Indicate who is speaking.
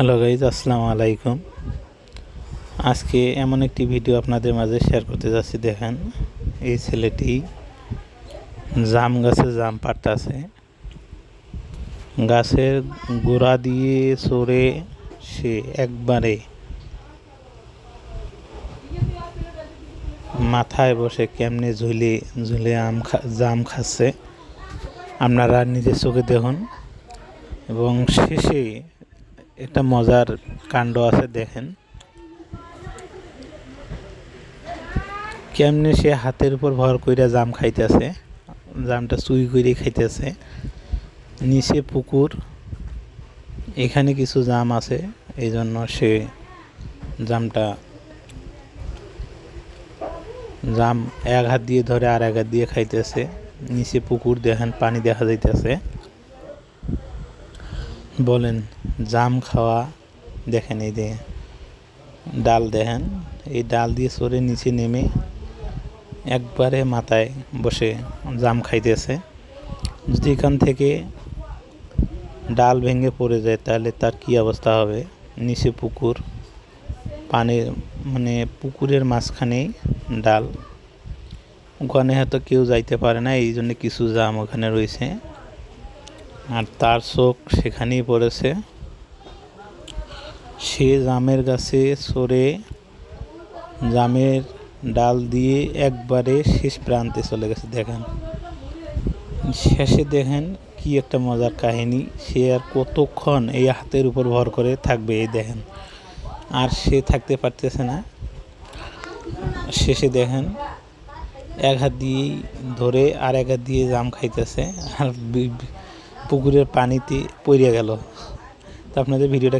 Speaker 1: Hello guys, আসসালামু আলাইকুম। আজকে এমন একটি ভিডিও আপনাদের মাঝে শেয়ার করতে যাচ্ছি, দেখেন। এই ছেলেটি জাম গাছে জাম পাড়তাছে। গাছের গোড়া দিয়ে সরে সে একবারে মাথায় বসে কেমনে ঝুলে ঝুলে আম জাম খাচ্ছে। আপনারা নিজের চোখে দেখুন। এবং শেষে একটা মজার কাণ্ড আছে, দেখেন। কেমনে সে হাতের উপর ভর কইরা জাম খাইতেছে, জামটা চুই করে খাইতেছে। নিচে পুকুর, এখানে কিছু জাম আছে এই জন্য সে জামটা জাম এক হাত দিয়ে ধরে আর এক হাত দিয়ে খাইতেছে। নিচে পুকুর, দেখেন, পানি দেখা যাইতেছে। বলেন, জাম খাওয়া দেখেন এই যে ডাল দেখেন, এই ডাল দিয়ে সরে নিচে নেমে একবারে মাথায় বসে জাম খাইতেছে। যদি এখান থেকে ডাল ভেঙে পড়ে যায়, তাহলে তার কি অবস্থা হবে? নিচে পুকুর পানির মানে পুকুরের মাঝখানেই ডাল। ওখানে হয়তো কেউ যাইতে পারে না এই জন্য কিছু জাম ওখানে রয়েছে। আর তার চোখ সেখানেই পড়েছে। সে জামের গাছে সরে জামের ডাল দিয়ে একবারে শেষ প্রান্তে চলে গেছে। দেখেন, শেষে দেখেন কি একটা মজার কাহিনী। সে আর কতক্ষণ এই হাতের উপর ভর করে থাকবে, এই দেখেন। আর সে থাকতে পারতেছে না। শেষে দেখেন, এক হাত দিয়েই ধরে আর এক হাত দিয়ে জাম খাইতেছে। আর পুকুরের পানিতে পড়ে গেল। তো আপনাদের ভিডিওটা